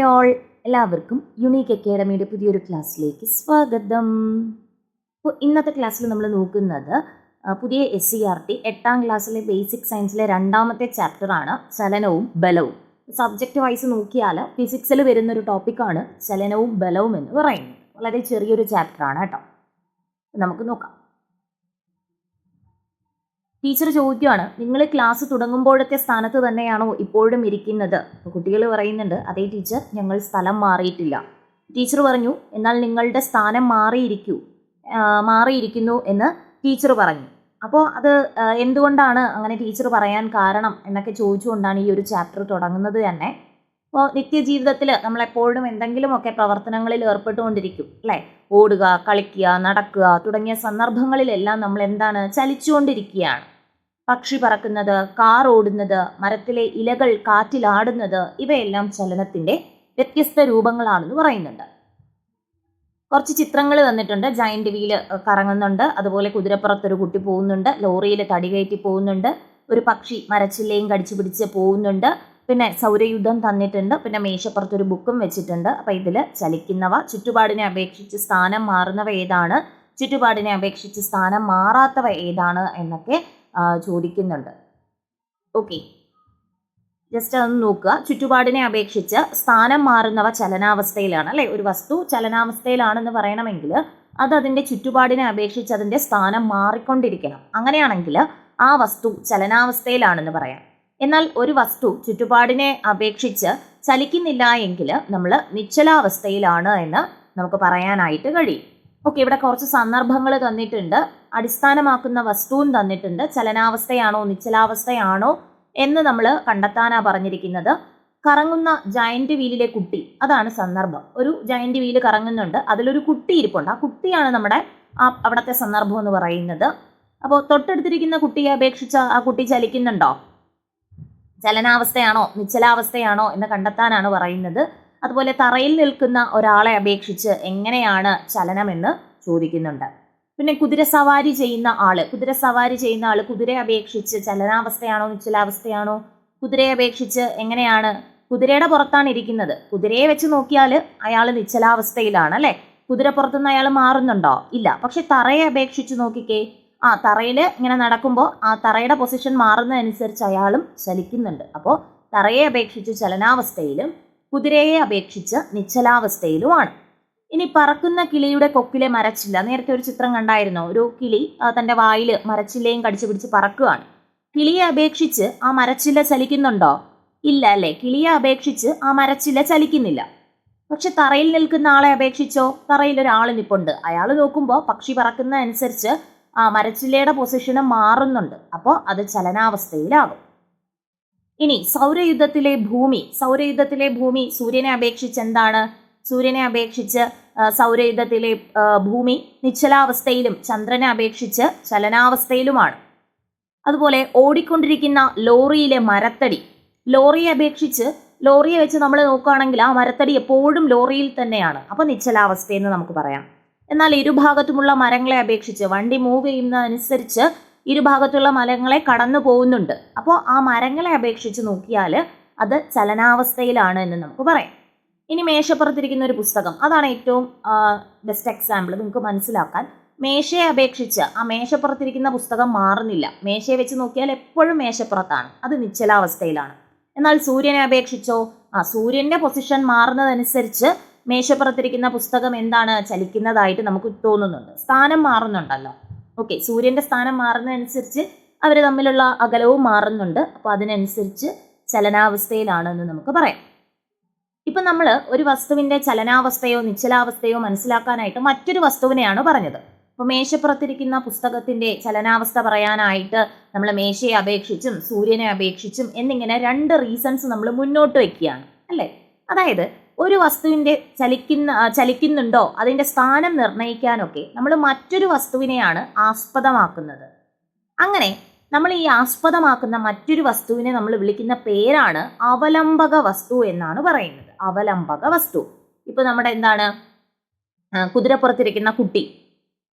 Hi all എല്ലാവർക്കും unique അക്കാഡമിയുടെ പുതിയൊരു ക്ലാസ്സിലേക്ക് സ്വാഗതം. അപ്പോൾ ഇന്നത്തെ ക്ലാസ്സിൽ നമ്മൾ നോക്കുന്നത് പുതിയ എസ് സി ആർ ടി എട്ടാം ക്ലാസ്സിലെ ബേസിക് സയൻസിലെ രണ്ടാമത്തെ ചാപ്റ്ററാണ് ചലനവും ബലവും. സബ്ജക്റ്റ് വൈസ് നോക്കിയാൽ ഫിസിക്സിൽ വരുന്നൊരു ടോപ്പിക്കാണ് ചലനവും ബലവും എന്ന് പറയുന്നത്. വളരെ ചെറിയൊരു ചാപ്റ്ററാണ് കേട്ടോ. നമുക്ക് നോക്കാം. ടീച്ചർ ചോദിക്കുകയാണ് നിങ്ങൾ ക്ലാസ് തുടങ്ങുമ്പോഴത്തെ സ്ഥാനത്ത് തന്നെയാണോ ഇപ്പോഴും ഇരിക്കുന്നത്? കുട്ടികൾ പറയുന്നുണ്ട് അതേ ടീച്ചർ ഞങ്ങൾ സ്ഥലം മാറിയിട്ടില്ല. ടീച്ചർ പറഞ്ഞു എന്നാൽ നിങ്ങളുടെ സ്ഥാനം മാറിയിരിക്കൂ മാറിയിരിക്കുന്നു എന്ന് ടീച്ചർ പറഞ്ഞു. അപ്പോൾ അത് എന്തുകൊണ്ടാണ് അങ്ങനെ ടീച്ചർ പറയാൻ കാരണം എന്നൊക്കെ ചോദിച്ചുകൊണ്ടാണ് ഈ ഒരു ചാപ്റ്റർ തുടങ്ങുന്നത് തന്നെ. അപ്പോൾ നിത്യജീവിതത്തിൽ നമ്മളെപ്പോഴും എന്തെങ്കിലുമൊക്കെ പ്രവർത്തനങ്ങളിൽ ഏർപ്പെട്ടുകൊണ്ടിരിക്കും അല്ലേ? ഓടുക കളിക്കുക നടക്കുക തുടങ്ങിയ സന്ദർഭങ്ങളിലെല്ലാം നമ്മൾ എന്താണ് ചലിച്ചുകൊണ്ടിരിക്കുകയാണ്. പക്ഷി പറക്കുന്നത് കാർ ഓടുന്നത് മരത്തിലെ ഇലകൾ കാറ്റിലാടുന്നത് ഇവയെല്ലാം ചലനത്തിന്റെ വ്യത്യസ്ത രൂപങ്ങളാണെന്ന് പറയുന്നുണ്ട്. കുറച്ച് ചിത്രങ്ങൾ തന്നിട്ടുണ്ട്. ജയന്റ് വീൽ കറങ്ങുന്നുണ്ട്. അതുപോലെ കുതിരപ്പുറത്തൊരു കുട്ടി പോകുന്നുണ്ട്. ലോറിയിൽ തടി കയറ്റി പോകുന്നുണ്ട്. ഒരു പക്ഷി മരച്ചില്ലയും കടിച്ചു പിടിച്ച് പോകുന്നുണ്ട്. പിന്നെ സൗരയുദ്ധം തന്നിട്ടുണ്ട്. പിന്നെ മേശപ്പുറത്തൊരു ബുക്കും വെച്ചിട്ടുണ്ട്. അപ്പോൾ ഇതിൽ ചലിക്കുന്നവ ചുറ്റുപാടിനെ അപേക്ഷിച്ച് സ്ഥാനം മാറുന്നവ ഏതാണ്? ചുറ്റുപാടിനെ അപേക്ഷിച്ച് സ്ഥാനം മാറാത്തവ ഏതാണ് എന്നൊക്കെ ചോദിക്കുന്നുണ്ട്. ഓക്കെ ജസ്റ്റ് അതൊന്ന് നോക്കുക. ചുറ്റുപാടിനെ അപേക്ഷിച്ച് സ്ഥാനം മാറുന്നവ ചലനാവസ്ഥയിലാണ് അല്ലേ? ഒരു വസ്തു ചലനാവസ്ഥയിലാണെന്ന് പറയണമെങ്കിൽ അത് അതിന്റെ ചുറ്റുപാടിനെ അപേക്ഷിച്ച് അതിന്റെ സ്ഥാനം മാറിക്കൊണ്ടിരിക്കണം. അങ്ങനെയാണെങ്കിൽ ആ വസ്തു ചലനാവസ്ഥയിലാണെന്ന് പറയാം. എന്നാൽ ഒരു വസ്തു ചുറ്റുപാടിനെ അപേക്ഷിച്ച് ചലിക്കുന്നില്ല എങ്കിൽ നമ്മൾ നിശ്ചലാവസ്ഥയിലാണ് എന്ന് നമുക്ക് പറയാനായിട്ട് കഴിയും. ഓക്കെ ഇവിടെ കുറച്ച് സന്ദർഭങ്ങൾ തന്നിട്ടുണ്ട്. അടിസ്ഥാനമാക്കുന്ന വസ്തുവും തന്നിട്ടുണ്ട്. ചലനാവസ്ഥയാണോ നിശ്ചലാവസ്ഥയാണോ എന്ന് നമ്മൾ കണ്ടെത്താനാണ് പറഞ്ഞിരിക്കുന്നത്. കറങ്ങുന്ന ജയന്റ് വീലിലെ കുട്ടി അതാണ് സന്ദർഭം. ഒരു ജയന്റ് വീൽ കറങ്ങുന്നുണ്ട്. അതിലൊരു കുട്ടി ഇരിപ്പുണ്ട്. ആ കുട്ടിയാണ് നമ്മുടെ ആ അവിടുത്തെ സന്ദർഭം എന്ന് പറയുന്നത്. അപ്പോൾ തൊട്ടടുത്തിരിക്കുന്ന കുട്ടിയെ അപേക്ഷിച്ച് ആ കുട്ടി ചലിക്കുന്നുണ്ടോ? ചലനാവസ്ഥയാണോ നിശ്ചലാവസ്ഥയാണോ എന്ന് കണ്ടെത്താനാണ് പറയുന്നത്. അതുപോലെ തറയിൽ നിൽക്കുന്ന ഒരാളെ അപേക്ഷിച്ച് എങ്ങനെയാണ് ചലനമെന്ന് ചോദിക്കുന്നുണ്ട്. പിന്നെ കുതിര സവാരി ചെയ്യുന്ന ആൾ. കുതിര സവാരി ചെയ്യുന്ന ആൾ കുതിരയെ അപേക്ഷിച്ച് ചലനാവസ്ഥയാണോ നിശ്ചലാവസ്ഥയാണോ? കുതിരയെ അപേക്ഷിച്ച് എങ്ങനെയാണ്? കുതിരയുടെ പുറത്താണ് ഇരിക്കുന്നത്. കുതിരയെ വെച്ച് നോക്കിയാൽ അയാൾ നിശ്ചലാവസ്ഥയിലാണ് അല്ലേ? കുതിര പുറത്തുനിന്ന് അയാൾ മാറുന്നുണ്ടോ? ഇല്ല. പക്ഷെ തറയെ അപേക്ഷിച്ച് നോക്കിക്കേ. ആ തറയിൽ ഇങ്ങനെ നടക്കുമ്പോൾ ആ തറയുടെ പൊസിഷൻ മാറുന്നതനുസരിച്ച് അയാളും ചലിക്കുന്നുണ്ട്. അപ്പോൾ തറയെ അപേക്ഷിച്ച് ചലനാവസ്ഥയിലും കുതിരയെ അപേക്ഷിച്ച് നിശ്ചലാവസ്ഥയിലുമാണ്. ഇനി പറക്കുന്ന കിളിയുടെ കൊക്കിലെ മരച്ചില്ല. നേരത്തെ ഒരു ചിത്രം കണ്ടായിരുന്നോ? ഒരു കിളി തന്റെ വായിൽ മരച്ചില്ലയും കടിച്ചു പിടിച്ച് പറക്കുകയാണ് കിളിയെ അപേക്ഷിച്ച് ആ മരച്ചില്ല ചലിക്കുന്നുണ്ടോ? ഇല്ല അല്ലേ? കിളിയെ അപേക്ഷിച്ച് ആ മരച്ചില്ല ചലിക്കുന്നില്ല. പക്ഷെ തറയിൽ നിൽക്കുന്ന ആളെ അപേക്ഷിച്ചോ? തറയിൽ ഒരാൾ നിപ്പുണ്ട്. അയാൾ നോക്കുമ്പോൾ പക്ഷി പറക്കുന്ന അനുസരിച്ച് ആ മരച്ചില്ലയുടെ പൊസിഷന് മാറുന്നുണ്ട്. അപ്പോൾ അത് ചലനാവസ്ഥയിലാകും. ഇനി സൗരയുദ്ധത്തിലെ ഭൂമി സൗരയുദ്ധത്തിലെ ഭൂമി സൂര്യനെ അപേക്ഷിച്ച് എന്താണ്? സൂര്യനെ അപേക്ഷിച്ച് സൗരയുദ്ധത്തിലെ ഭൂമി നിശ്ചലാവസ്ഥയിലും ചന്ദ്രനെ അപേക്ഷിച്ച് ചലനാവസ്ഥയിലുമാണ്. അതുപോലെ ഓടിക്കൊണ്ടിരിക്കുന്ന ലോറിയിലെ മരത്തടി. ലോറിയെ അപേക്ഷിച്ച് ലോറിയെ വെച്ച് നമ്മൾ നോക്കുകയാണെങ്കിൽ ആ മരത്തടി എപ്പോഴും ലോറിയിൽ തന്നെയാണ്. അപ്പോൾ നിശ്ചലാവസ്ഥയെന്ന് നമുക്ക് പറയാം. എന്നാൽ ഇരുഭാഗത്തുമുള്ള മരങ്ങളെ അപേക്ഷിച്ച് വണ്ടി മൂവ് ചെയ്യുന്നതനുസരിച്ച് ഇരുഭാഗത്തുള്ള മരങ്ങളെ കടന്നു പോകുന്നുണ്ട്. അപ്പോൾ ആ മരങ്ങളെ അപേക്ഷിച്ച് നോക്കിയാൽ അത് ചലനാവസ്ഥയിലാണ് എന്ന് നമുക്ക് പറയാം. ഇനി മേശപ്പുറത്തിരിക്കുന്ന ഒരു പുസ്തകം. അതാണ് ഏറ്റവും ബെസ്റ്റ് എക്സാമ്പിൾ നിങ്ങൾക്ക് മനസ്സിലാക്കാൻ. മേശയെ അപേക്ഷിച്ച് ആ മേശപ്പുറത്തിരിക്കുന്ന പുസ്തകം മാറുന്നില്ല. മേശയെ വെച്ച് നോക്കിയാൽ എപ്പോഴും മേശപ്പുറത്താണ്. അത് നിശ്ചലാവസ്ഥയിലാണ്. എന്നാൽ സൂര്യനെ അപേക്ഷിച്ചോ ആ സൂര്യന്റെ പൊസിഷൻ മാറുന്നതനുസരിച്ച് മേശപ്പുറത്തിരിക്കുന്ന പുസ്തകം എന്താണ് ചലിക്കുന്നതായിട്ട് നമുക്ക് തോന്നുന്നുണ്ട്. സ്ഥാനം മാറുന്നുണ്ടല്ലോ. ഓക്കെ സൂര്യന്റെ സ്ഥാനം മാറുന്നതനുസരിച്ച് അവർ തമ്മിലുള്ള അകലവും മാറുന്നുണ്ട്. അപ്പോൾ അതിനനുസരിച്ച് ചലനാവസ്ഥയിലാണ് എന്ന് നമുക്ക് പറയാം. ഇപ്പം നമ്മൾ ഒരു വസ്തുവിന്റെ ചലനാവസ്ഥയോ നിശ്ചലാവസ്ഥയോ മനസ്സിലാക്കാനായിട്ട് മറ്റൊരു വസ്തുവിനെയാണ് പറഞ്ഞത്. അപ്പോൾ മേശപ്പുറത്തിരിക്കുന്ന പുസ്തകത്തിന്റെ ചലനാവസ്ഥ പറയാനായിട്ട് നമ്മൾ മേശയെ അപേക്ഷിച്ചും സൂര്യനെ അപേക്ഷിച്ചും എന്നിങ്ങനെ രണ്ട് റീസൺസ് നമ്മൾ മുന്നോട്ട് വയ്ക്കുകയാണ് അല്ലേ? അതായത് ഒരു വസ്തുവിന്റെ ചലിക്കുന്ന ചലിക്കുന്നുണ്ടോ അതിന്റെ സ്ഥാനം നിർണയിക്കാനൊക്കെ നമ്മൾ മറ്റൊരു വസ്തുവിനെയാണ് ആസ്പദമാക്കുന്നത്. അങ്ങനെ നമ്മൾ ഈ ആസ്പദമാക്കുന്ന മറ്റൊരു വസ്തുവിനെ നമ്മൾ വിളിക്കുന്ന പേരാണ് അവലംബക വസ്തു എന്നാണ് പറയുന്നത്. അവലംബക വസ്തു. ഇപ്പൊ നമ്മുടെ എന്താണ്? കുതിരപ്പുറത്തിരിക്കുന്ന കുട്ടി.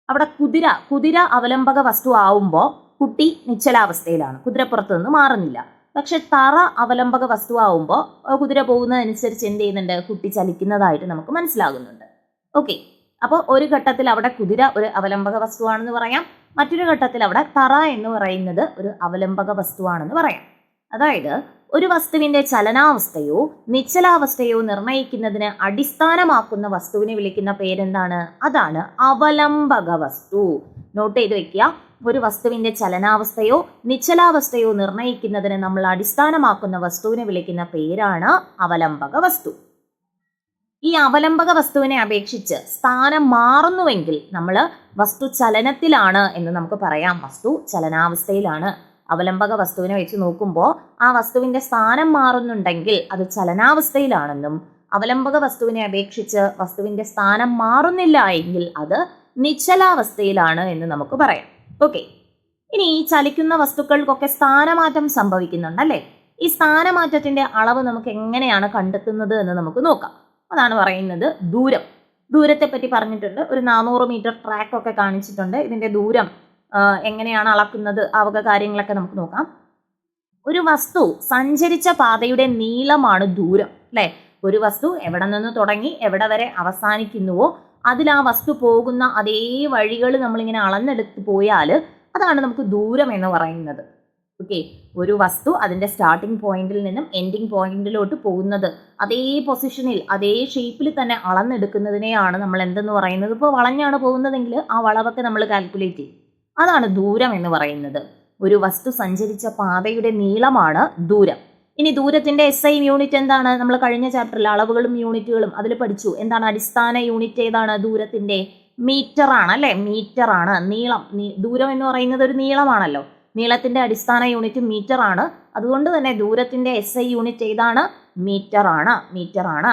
അവിടെ കുതിര കുതിര അവലംബക വസ്തു ആവുമ്പോൾ കുട്ടി നിശ്ചലാവസ്ഥയിലാണ്. കുതിരപ്പുറത്ത് നിന്ന് മാറുന്നില്ല. പക്ഷെ തറ അവലംബക വസ്തു ആവുമ്പോൾ കുതിര പോകുന്നതനുസരിച്ച് എന്ത് ചെയ്യുന്നുണ്ട്? കുട്ടി ചലിക്കുന്നതായിട്ട് നമുക്ക് മനസ്സിലാകുന്നുണ്ട്. ഓക്കെ. അപ്പോൾ ഒരു ഘട്ടത്തിൽ അവിടെ കുതിര ഒരു അവലംബക വസ്തുവാണെന്ന് പറയാം. മറ്റൊരു ഘട്ടത്തിൽ അവിടെ തറ എന്ന് പറയുന്നത് ഒരു അവലംബക വസ്തുവാണെന്ന് പറയാം. അതായത് ഒരു വസ്തുവിന്റെ ചലനാവസ്ഥയോ നിശ്ചലാവസ്ഥയോ നിർണയിക്കുന്നതിന് അടിസ്ഥാനമാക്കുന്ന വസ്തുവിനെ വിളിക്കുന്ന പേരെന്താണ്? അതാണ് അവലംബക വസ്തു. നോട്ട് ചെയ്ത് വെക്കുക. ഒരു വസ്തുവിന്റെ ചലനാവസ്ഥയോ നിശ്ചലാവസ്ഥയോ നിർണയിക്കുന്നതിന് നമ്മൾ അടിസ്ഥാനമാക്കുന്ന വസ്തുവിനെ വിളിക്കുന്ന പേരാണ് അവലംബക വസ്തു. ഈ അവലംബക വസ്തുവിനെ അപേക്ഷിച്ച് സ്ഥാനം മാറുന്നുവെങ്കിൽ നമ്മൾ വസ്തു ചലനത്തിലാണ് എന്ന് നമുക്ക് പറയാം. വസ്തു ചലനാവസ്ഥയിലാണ്. അവലംബക വസ്തുവിനെ വെച്ച് നോക്കുമ്പോൾ ആ വസ്തുവിന്റെ സ്ഥാനം മാറുന്നുണ്ടെങ്കിൽ അത് ചലനാവസ്ഥയിലാണെന്നും അവലംബക വസ്തുവിനെ അപേക്ഷിച്ച് വസ്തുവിന്റെ സ്ഥാനം മാറുന്നില്ല എങ്കിൽ അത് നിശ്ചലാവസ്ഥയിലാണ് എന്ന് നമുക്ക് പറയാം. ഓക്കെ. ഇനി ഈ ചലിക്കുന്ന വസ്തുക്കൾക്കൊക്കെ സ്ഥാനമാറ്റം സംഭവിക്കുന്നുണ്ടല്ലേ ഈ സ്ഥാനമാറ്റത്തിന്റെ അളവ് നമുക്ക് എങ്ങനെയാണ് കണ്ടെത്തുന്നത് എന്ന് നമുക്ക് നോക്കാം. അതാണ് പറയുന്നത് ദൂരം. ദൂരത്തെ പറ്റി പറഞ്ഞിട്ടുണ്ട്. ഒരു നാനൂറ് മീറ്റർ ട്രാക്ക് ഒക്കെ കാണിച്ചിട്ടുണ്ട്. ഇതിന്റെ ദൂരം എങ്ങനെയാണ് അളക്കുന്നത് അവക വക കാര്യങ്ങളൊക്കെ നമുക്ക് നോക്കാം. ഒരു വസ്തു സഞ്ചരിച്ച പാതയുടെ നീളമാണ് ദൂരം അല്ലെ? ഒരു വസ്തു എവിടെ നിന്ന് തുടങ്ങി എവിടെ വരെ അവസാനിക്കുന്നുവോ അതിൽ ആ വസ്തു പോകുന്ന അതേ വഴികൾ നമ്മളിങ്ങനെ അളന്നെടുത്ത് പോയാൽ അതാണ് നമുക്ക് ദൂരം എന്ന് പറയുന്നത്. ഓക്കെ ഒരു വസ്തു അതിന്റെ സ്റ്റാർട്ടിംഗ് പോയിന്റിൽ നിന്നും എൻഡിങ് പോയിന്റിലോട്ട് പോകുന്നത്. അതേ പൊസിഷനിൽ അതേ ഷേപ്പിൽ തന്നെ അളന്നെടുക്കുന്നതിനെയാണ് നമ്മൾ എന്തെന്ന് പറയുന്നത്? ഇപ്പോൾ വളഞ്ഞാണ് പോകുന്നതെങ്കിൽ ആ വളവൊക്കെ നമ്മൾ കാൽക്കുലേറ്റ് ചെയ്യും. അതാണ് ദൂരം എന്ന് പറയുന്നത്. ഒരു വസ്തു സഞ്ചരിച്ച പാതയുടെ നീളമാണ് ദൂരം. ഇനി ദൂരത്തിന്റെ എസ് ഐ യൂണിറ്റ് എന്താണ്? നമ്മൾ കഴിഞ്ഞ ചാപ്റ്ററിൽ അളവുകളും യൂണിറ്റുകളും അതിൽ പഠിച്ചു. എന്താണ് അടിസ്ഥാന യൂണിറ്റ് ഏതാണ്? ദൂരത്തിന്റെ മീറ്റർ മീറ്ററാണ് മീറ്റർ ആണ്. നീളം ദൂരം എന്ന് പറയുന്നത് ഒരു നീളമാണല്ലോ. നീളത്തിന്റെ അടിസ്ഥാന യൂണിറ്റ് മീറ്റർ ആണ്. അതുകൊണ്ട് തന്നെ ദൂരത്തിന്റെ എസ് ഐ യൂണിറ്റ് ഏതാണ്? മീറ്റർ ആണ്. മീറ്റർ ആണ്.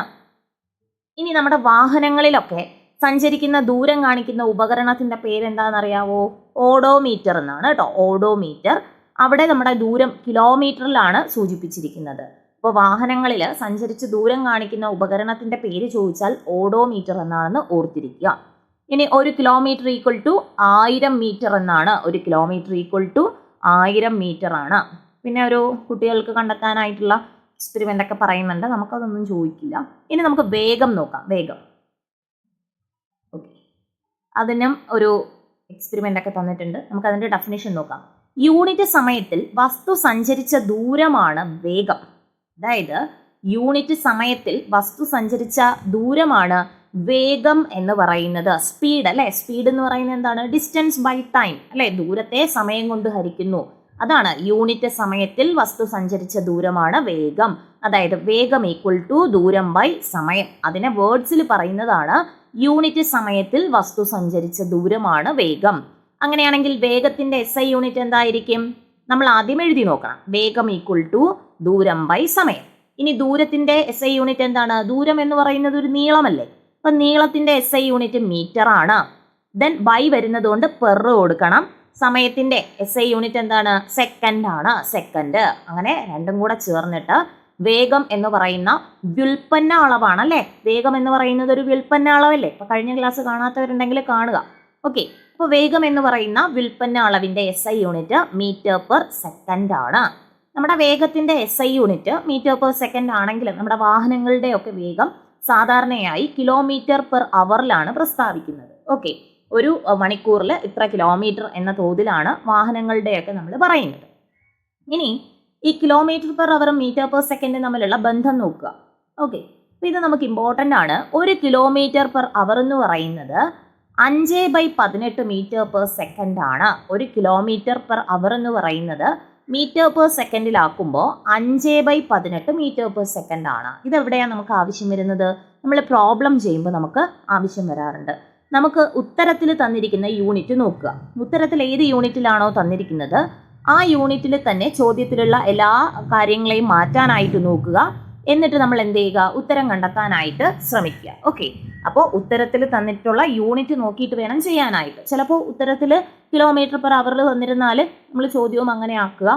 ഇനി നമ്മുടെ വാഹനങ്ങളിലൊക്കെ സഞ്ചരിക്കുന്ന ദൂരം കാണിക്കുന്ന ഉപകരണത്തിന്റെ പേരെന്താണെന്നറിയാവോ? ഓഡോമീറ്റർ എന്നാണ് കേട്ടോ. ഓഡോമീറ്റർ. അവിടെ നമ്മുടെ ദൂരം കിലോമീറ്ററിലാണ് സൂചിപ്പിച്ചിരിക്കുന്നത്. ഇപ്പോൾ വാഹനങ്ങളിൽ സഞ്ചരിച്ച് ദൂരം കാണിക്കുന്ന ഉപകരണത്തിന്റെ പേര് ചോദിച്ചാൽ ഓഡോമീറ്റർ എന്നാണെന്ന് ഓർത്തിരിക്കുക. ഇനി ഒരു കിലോമീറ്റർ ഈക്വൽ ടു ആയിരം മീറ്റർ എന്നാണ്. ഒരു കിലോമീറ്റർ ഈക്വൽ ടു ആയിരം മീറ്റർ ആണ് പിന്നെ ഒരു കുട്ടികൾക്ക് കണ്ടെത്താനായിട്ടുള്ള എക്സ്പെരിമെന്റ് ഒക്കെ പറയുന്നുണ്ട്? നമുക്കതൊന്നും ചോദിക്കില്ല. ഇനി നമുക്ക് വേഗം നോക്കാം. വേഗം. ഓക്കെ. അതിനും ഒരു എക്സ്പെരിമെന്റ് ഒക്കെ തന്നിട്ടുണ്ട്. നമുക്ക് അതിന്റെ ഡെഫിനേഷൻ നോക്കാം. യൂണിറ്റ് സമയത്തിൽ വസ്തു സഞ്ചരിച്ച ദൂരമാണ് വേഗം. അതായത് യൂണിറ്റ് സമയത്തിൽ വസ്തു സഞ്ചരിച്ച ദൂരമാണ് വേഗം എന്ന് പറയുന്നത് സ്പീഡ് അല്ലെ? സ്പീഡ് എന്ന് പറയുന്നത് എന്താണ്? ഡിസ്റ്റൻസ് ബൈ ടൈം അല്ലെ? ദൂരത്തെ സമയം കൊണ്ട് ഹരിക്കുന്നു. അതാണ് യൂണിറ്റ് സമയത്തിൽ വസ്തു സഞ്ചരിച്ച ദൂരമാണ് വേഗം. അതായത് വേഗം ഈക്വൽ ടു ദൂരം ബൈ സമയം. അതിനെ വേർഡ്സിൽ പറയുന്നതാണ് യൂണിറ്റ് സമയത്തിൽ വസ്തു സഞ്ചരിച്ച ദൂരമാണ് വേഗം. അങ്ങനെയാണെങ്കിൽ വേഗത്തിന്റെ എസ് ഐ യൂണിറ്റ് എന്തായിരിക്കും? നമ്മൾ ആദ്യം എഴുതി നോക്കണം. വേഗം ഈക്വൽ ടു ദൂരം ബൈ സമയം. ഇനി ദൂരത്തിന്റെ എസ് ഐ യൂണിറ്റ് എന്താണ്? ദൂരം എന്ന് പറയുന്നത് ഒരു നീളമല്ലേ? അപ്പൊ നീളത്തിന്റെ എസ് ഐ യൂണിറ്റ് മീറ്റർ ആണ്. ദെൻ ബൈ വരുന്നത് കൊണ്ട് പെർ കൊടുക്കണം. സമയത്തിന്റെ എസ് ഐ യൂണിറ്റ് എന്താണ്? സെക്കൻഡ് ആണ്. സെക്കൻഡ് അങ്ങനെ രണ്ടും കൂടെ ചേർന്നിട്ട് വേഗം എന്ന് പറയുന്ന വ്യുൽപ്പന്ന അളവാണ് അല്ലേ? വേഗം എന്ന് പറയുന്നത് ഒരു വ്യുൽപ്പന്ന അളവല്ലേ? ഇപ്പൊ കഴിഞ്ഞ ക്ലാസ് കാണാത്തവരുണ്ടെങ്കിൽ കാണുക. ഓക്കെ അപ്പോൾ വേഗം എന്ന് പറയുന്ന വ്യുൽപ്പന്ന അളവിന്റെ S I unit metre per second ആണ്. നമ്മുടെ വേഗത്തിന്റെ S I unit metre per second ആണെങ്കിലും നമ്മുടെ വാഹനങ്ങളുടെ ഒക്കെ വേഗം സാധാരണയായി കിലോമീറ്റർ പെർ അവറിലാണ് പ്രസ്താവിക്കുന്നത്. ഓക്കെ ഒരു മണിക്കൂറിൽ ഇത്ര കിലോമീറ്റർ എന്ന തോതിലാണ് വാഹനങ്ങളുടെയൊക്കെ നമ്മൾ പറയുന്നത്. ഇനി ഈ കിലോമീറ്റർ പെർ അവറും മീറ്റർ പെർ സെക്കൻഡും തമ്മിലുള്ള ബന്ധം നോക്കുക. ഓക്കെ അപ്പോൾ ഇത് നമുക്ക് ഇമ്പോർട്ടന്റ് ആണ്. ഒരു കിലോമീറ്റർ പെർ അവർ എന്ന് പറയുന്നത് അഞ്ച് ബൈ പതിനെട്ട് മീറ്റർ പെർ സെക്കൻഡ് ആണ്. ഒരു കിലോമീറ്റർ പെർ അവർ എന്ന് പറയുന്നത് മീറ്റർ പെർ സെക്കൻഡിലാക്കുമ്പോൾ അഞ്ച് ബൈ പതിനെട്ട് മീറ്റർ പെർ സെക്കൻഡ് ആണ്. ഇതെവിടെയാണ് നമുക്ക് ആവശ്യം വരുന്നത്? നമ്മൾ പ്രോബ്ലം ചെയ്യുമ്പോൾ നമുക്ക് ആവശ്യം വരാറുണ്ട്. നമുക്ക് ഉത്തരത്തിൽ തന്നിരിക്കുന്ന യൂണിറ്റ് നോക്കുക. ഉത്തരത്തിൽ ഏത് യൂണിറ്റിലാണോ തന്നിരിക്കുന്നത്? ആ യൂണിറ്റിൽ തന്നെ ചോദ്യത്തിലുള്ള എല്ലാ കാര്യങ്ങളെയും മാറ്റാനായിട്ട് നോക്കുക. എന്നിട്ട് നമ്മൾ എന്ത് ചെയ്യുക? ഉത്തരം കണ്ടെത്താനായിട്ട് ശ്രമിക്കുക. ഓക്കെ അപ്പോൾ ഉത്തരത്തിൽ തന്നിട്ടുള്ള യൂണിറ്റ് നോക്കിയിട്ട് വേണം ചെയ്യാനായിട്ട്. ചിലപ്പോൾ ഉത്തരത്തിൽ കിലോമീറ്റർ പെർ അവറിൽ തന്നിരുന്നാൽ നമ്മൾ ചോദ്യവും അങ്ങനെ ആക്കുക.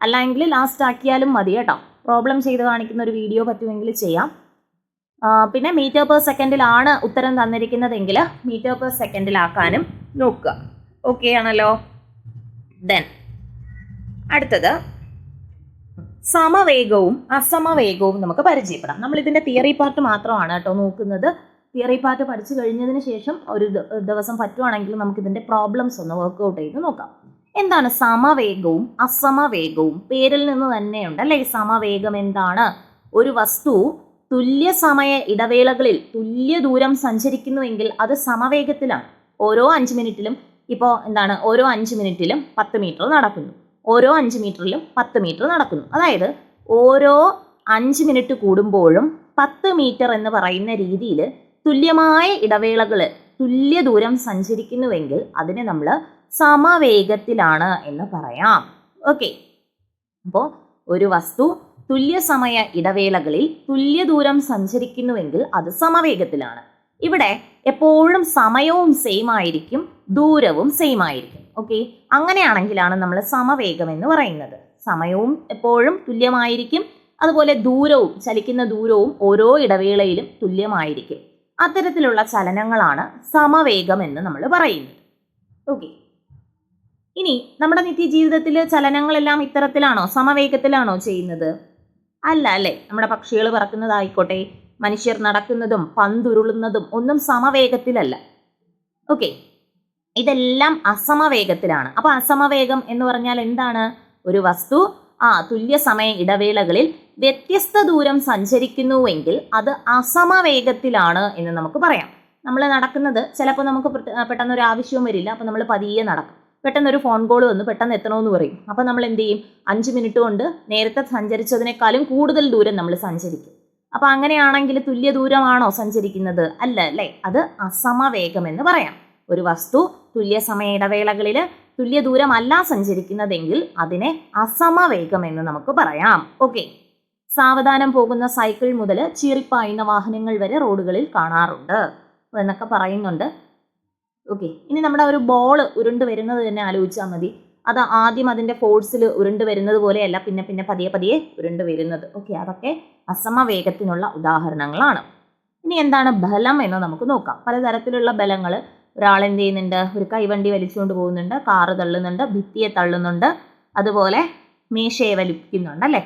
അല്ലെങ്കിൽ ലാസ്റ്റ് ആക്കിയാലും മതി കേട്ടോ. പ്രോബ്ലം ചെയ്ത് കാണിക്കുന്ന ഒരു വീഡിയോ പറ്റുമെങ്കിൽ ചെയ്യാം. പിന്നെ മീറ്റർ പെർ സെക്കൻഡിലാണ് ഉത്തരം തന്നിരിക്കുന്നതെങ്കിൽ മീറ്റർ പെർ സെക്കൻഡിലാക്കാനും നോക്കുക. ഓക്കെ ആണല്ലോ? ദെൻ അടുത്തത്. സമവേഗവും അസമവേഗവും നമുക്ക് പരിചയപ്പെടാം. നമ്മൾ ഇതിന്റെ തിയറി പാർട്ട് മാത്രമാണ് കേട്ടോ നോക്കുന്നത്. തിയറി പാർട്ട് പഠിച്ചു കഴിഞ്ഞതിന് ശേഷം ഒരു ദിവസം പറ്റുവാണെങ്കിൽ നമുക്ക് ഇതിന്റെ പ്രോബ്ലംസ് ഒന്ന് വർക്ക്ഔട്ട് ചെയ്ത് നോക്കാം. എന്താണ് സമവേഗവും അസമവേഗവും? പേരിൽ നിന്ന് തന്നെയുണ്ട് അല്ലേ? സമവേഗം എന്താണ്? ഒരു വസ്തു തുല്യ സമയ ഇടവേളകളിൽ തുല്യ ദൂരം സഞ്ചരിക്കുന്നുവെങ്കിൽ അത് സമവേഗത്തിലാണ്. ഓരോ അഞ്ച് മിനിറ്റിലും ഇപ്പോൾ എന്താണ്? ഓരോ അഞ്ച് മിനിറ്റിലും പത്ത് മീറ്റർ നടക്കുന്നു. ഓരോ അഞ്ച് മീറ്ററിലും പത്ത് മീറ്റർ നടക്കുന്നു. അതായത് ഓരോ അഞ്ച് മിനിറ്റ് കൂടുമ്പോഴും പത്ത് മീറ്റർ എന്ന് പറയുന്ന രീതിയിൽ തുല്യമായ ഇടവേളകൾ തുല്യ ദൂരം സഞ്ചരിക്കുന്നുവെങ്കിൽ അതിനെ നമ്മൾ സമവേഗത്തിലാണ് എന്ന് പറയാം. ഓക്കെ. അപ്പോൾ ഒരു വസ്തു തുല്യ സമയ ഇടവേളകളിൽ തുല്യ ദൂരം സഞ്ചരിക്കുന്നുവെങ്കിൽ അത് സമവേഗത്തിലാണ്. ഇവിടെ എപ്പോഴും സമയവും സെയിം ആയിരിക്കും ദൂരവും സെയിം ആയിരിക്കും. ഓക്കെ അങ്ങനെയാണെങ്കിലാണ് നമ്മൾ സമവേഗം എന്ന് പറയുന്നത്. സമയവും എപ്പോഴും തുല്യമായിരിക്കും. അതുപോലെ ദൂരവും ചലിക്കുന്ന ദൂരവും ഓരോ ഇടവേളയിലും തുല്യമായിരിക്കും. അത്തരത്തിലുള്ള ചലനങ്ങളാണ് സമവേഗം എന്ന് നമ്മൾ പറയുന്നത്. ഓക്കെ ഇനി നമ്മുടെ നിത്യജീവിതത്തിൽ ചലനങ്ങളെല്ലാം ഇത്തരത്തിലാണോ? സമവേഗത്തിലാണോ ചെയ്യുന്നത്? അല്ല അല്ലേ? നമ്മുടെ പക്ഷികൾ പറക്കുന്നതായിക്കോട്ടെ മനുഷ്യർ നടക്കുന്നതും പന്തുരുളുന്നതും ഒന്നും സമവേഗത്തിലല്ല. ഓക്കെ ഇതെല്ലാം അസമവേഗത്തിലാണ്. അപ്പോൾ അസമവേഗം എന്ന് പറഞ്ഞാൽ എന്താണ്? ഒരു വസ്തു ആ തുല്യ സമയ ഇടവേളകളിൽ വ്യത്യസ്ത ദൂരം സഞ്ചരിക്കുന്നുവെങ്കിൽ അത് അസമവേഗത്തിലാണ് എന്ന് നമുക്ക് പറയാം. നമ്മൾ നടക്കുന്നത് ചിലപ്പോൾ നമുക്ക് പെട്ടെന്ന് ഒരു ആവശ്യവും വരില്ല. അപ്പോൾ നമ്മൾ പതിയെ നടക്കും. പെട്ടെന്ന് ഒരു ഫോൺ കോൾ വന്ന് പെട്ടെന്ന് എത്തണമെന്ന് പറയും. അപ്പോൾ നമ്മൾ എന്ത് ചെയ്യും? അഞ്ച് മിനിറ്റ് കൊണ്ട് നേരത്തെ സഞ്ചരിച്ചതിനേക്കാളും കൂടുതൽ ദൂരം നമ്മൾ സഞ്ചരിക്കും. അപ്പോൾ അങ്ങനെയാണെങ്കിൽ തുല്യ ദൂരമാണോ സഞ്ചരിക്കുന്നത്? അല്ല അല്ലേ? അത് അസമവേഗം എന്ന് പറയാം. ഒരു വസ്തു തുല്യ സമയ ഇടവേളകളിൽ തുല്യ ദൂരമല്ല സഞ്ചരിക്കുന്നതെങ്കിൽ അതിനെ അസമവേഗം എന്ന് നമുക്ക് പറയാം. ഓക്കെ സാവധാനം പോകുന്ന സൈക്കിൾ മുതൽ ചീറിപ്പായുന്ന വാഹനങ്ങൾ വരെ റോഡുകളിൽ കാണാറുണ്ട് എന്നൊക്കെ പറയുന്നുണ്ട്. ഓക്കെ ഇനി നമ്മുടെ ഒരു ബോൾ ഉരുണ്ട് വരുന്നത് തന്നെ ആലോചിച്ചാൽ മതി. അത് ആദ്യം അതിന്റെ ഫോഴ്സിൽ ഉരുണ്ട് വരുന്നത് പോലെയല്ല പിന്നെ പിന്നെ പതിയെ പതിയെ ഉരുണ്ട് വരുന്നത്. ഓക്കെ അതൊക്കെ അസമവേഗത്തിനുള്ള ഉദാഹരണങ്ങളാണ്. ഇനി എന്താണ് ബലം എന്ന് നമുക്ക് നോക്കാം. പലതരത്തിലുള്ള ബലങ്ങൾ ഒരാൾ എന്ത് ചെയ്യുന്നുണ്ട് ഒരു കൈവണ്ടി വലിച്ചുകൊണ്ട് പോകുന്നുണ്ട് കാറ് തള്ളുന്നുണ്ട് ഭിത്തിയെ തള്ളുന്നുണ്ട് അതുപോലെ മീശയെ വലിക്കുന്നുണ്ട് അല്ലേ?